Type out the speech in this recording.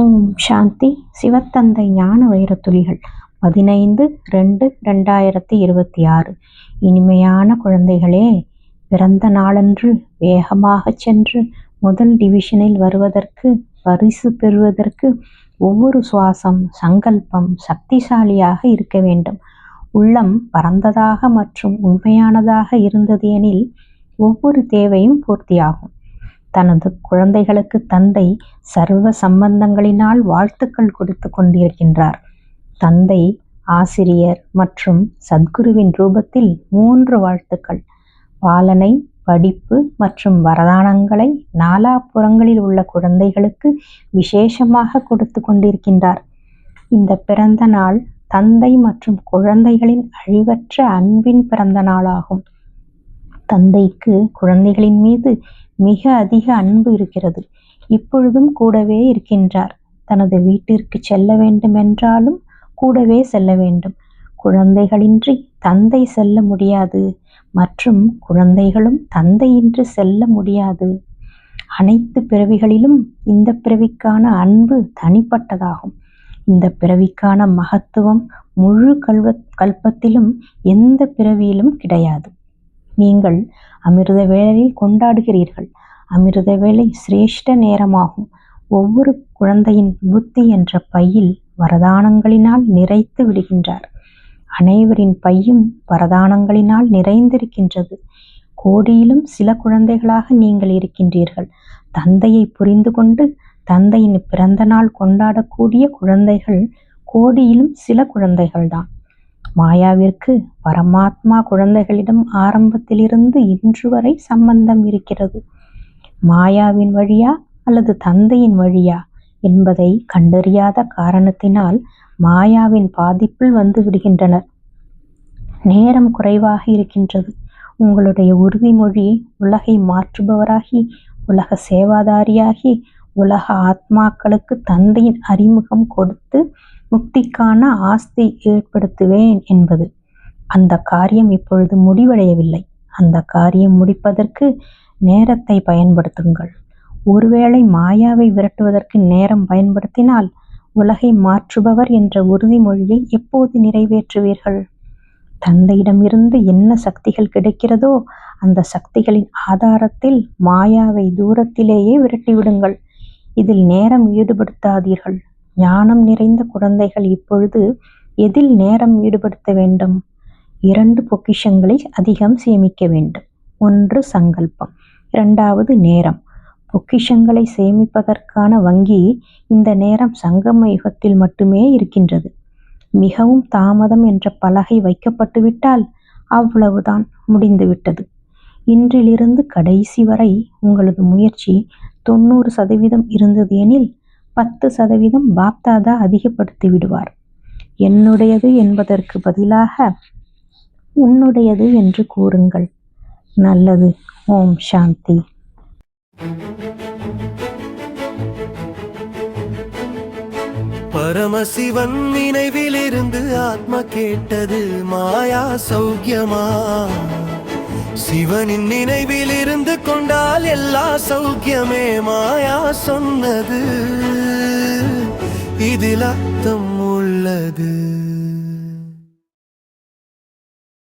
ஓம் சாந்தி. சிவத்தந்தை ஞான வைரத்துளிகள். பதினைந்து ரெண்டு ரெண்டாயிரத்தி இருபத்தி ஆறு இனிமையான குழந்தைகளே பிறந்த நாளன்று வேகமாகச் சென்று முதல் டிவிஷனில் வருவதற்கு பரிசு பெறுவதற்கு ஒவ்வொரு சுவாசம் சங்கல்பம் சக்திசாலியாக இருக்க வேண்டும். உள்ளம் பரந்ததாக மற்றும் உண்மையானதாக இருந்தது எனில் ஒவ்வொரு தேவையும் பூர்த்தியாகும். தனது குழந்தைகளுக்கு தந்தை சர்வ சம்பந்தங்களினால் வாழ்த்துக்கள் கொடுத்து கொண்டிருக்கின்றார். தந்தை ஆசிரியர் மற்றும் சத்குருவின் ரூபத்தில் மூன்று வாழ்த்துக்கள். பாலனை படிப்பு மற்றும் வரதானங்களை நாலாபுறங்களில் உள்ள குழந்தைகளுக்கு விசேஷமாக கொடுத்து கொண்டிருக்கின்றார். இந்த பிறந்த நாள் தந்தை மற்றும் குழந்தைகளின் அழிவற்ற அன்பின் பிறந்த நாளாகும். தந்தைக்கு குழந்தைகளின் மீது மிக அதிக அன்பு இருக்கிறது. இப்பொழுதும் கூடவே இருக்கின்றார். தனது வீட்டிற்கு செல்ல வேண்டுமென்றாலும் கூடவே செல்ல வேண்டும். குழந்தைகளின்றி தந்தை செல்ல முடியாது. மற்றும் குழந்தைகளும் தந்தையின்றி செல்ல முடியாது. அனைத்து பிறவிகளிலும் இந்த பிறவிக்கான அன்பு தனிப்பட்டதாகும். இந்த பிறவிக்கான மகத்துவம் முழு கல்வ கல்பத்திலும் எந்த பிறவியிலும் கிடையாது. நீங்கள் அமிர்த வேளையில் கொண்டாடுகிறீர்கள். அமிர்த வேளை சிரேஷ்ட நேரமாகும். ஒவ்வொரு குழந்தையின் புத்தி என்ற பையில் வரதானங்களினால் நிறைத்து விடுகின்றார். அனைவரின் பையும் வரதானங்களினால் நிறைந்திருக்கின்றது. கோடியிலும் சில குழந்தைகளாக நீங்கள் இருக்கின்றீர்கள். தந்தையை புரிந்து கொண்டு தந்தையின் பிறந்த நாள் கொண்டாடக்கூடிய குழந்தைகள் கோடியிலும் சில குழந்தைகள்தான். மாயாவிற்கு பரமாத்மா குழந்தைகளிடம் ஆரம்பத்திலிருந்து இன்று வரை சம்பந்தம் இருக்கிறது. மாயாவின் வழியா அல்லது தந்தையின் வழியா என்பதை கண்டறியாத காரணத்தினால் மாயாவின் பாதிப்பில் வந்து விடுகின்றனர். நேரம் குறைவாக இருக்கின்றது. உங்களுடைய உறுதிமொழி உலகை மாற்றுபவராகி உலக சேவாதாரியாகி உலக ஆத்மாக்களுக்கு தந்தையின் அறிமுகம் கொடுத்து முக்திக்கான ஆஸ்தி ஏற்படுத்துவேன் என்பது. அந்த காரியம் இப்பொழுது முடிவடையவில்லை. அந்த காரியம் முடிப்பதற்கு நேரத்தை பயன்படுத்துங்கள். ஒருவேளை மாயாவை விரட்டுவதற்கு நேரம் பயன்படுத்தினால் உலகை மாற்றுபவர் என்ற உறுதிமொழியை எப்போது நிறைவேற்றுவீர்கள்? தந்தையிடமிருந்து என்ன சக்திகள் கிடைக்கிறதோ அந்த சக்திகளின் ஆதாரத்தில் மாயாவை தூரத்திலேயே விரட்டிவிடுங்கள். இதில் நேரம் ஈடுபடுத்தாதீர்கள். ஞானம் நிறைந்த குழந்தைகள் இப்பொழுது எதில் நேரம் ஈடுபடுத்த வேண்டும்? இரண்டு பொக்கிஷங்களை அதிகம் சேமிக்க வேண்டும். ஒன்று சங்கல்பம் இரண்டாவது நேரம். பொக்கிஷங்களை சேமிப்பதற்கான வங்கி இந்த நேரம் சங்கம யுகத்தில் மட்டுமே இருக்கின்றது. மிகவும் தாமதம் என்ற பலகை வைக்கப்பட்டுவிட்டால் அவ்வளவுதான் முடிந்துவிட்டது இன்றிலிருந்து கடைசி வரை உங்களது முயற்சி தொண்ணூறு சதவீதம் இருந்தது எனில் பத்து சதவீதம் பாப்தாதா அதிகப்படுத்தி விடுவார். என்னுடையது என்பதற்கு பதிலாக உன்னுடையது என்று கூறுங்கள். நல்லது ஓம் சாந்தி. பரமசிவன் நினைவிலிருந்து ஆத்மா கேட்டது மாயா சௌக்கியமா? சிவனின் நினைவில் இருந்து கொண்டால் எல்லா சௌக்கியமே மாயா சொன்னது. இதில் அர்த்தம் உள்ளது.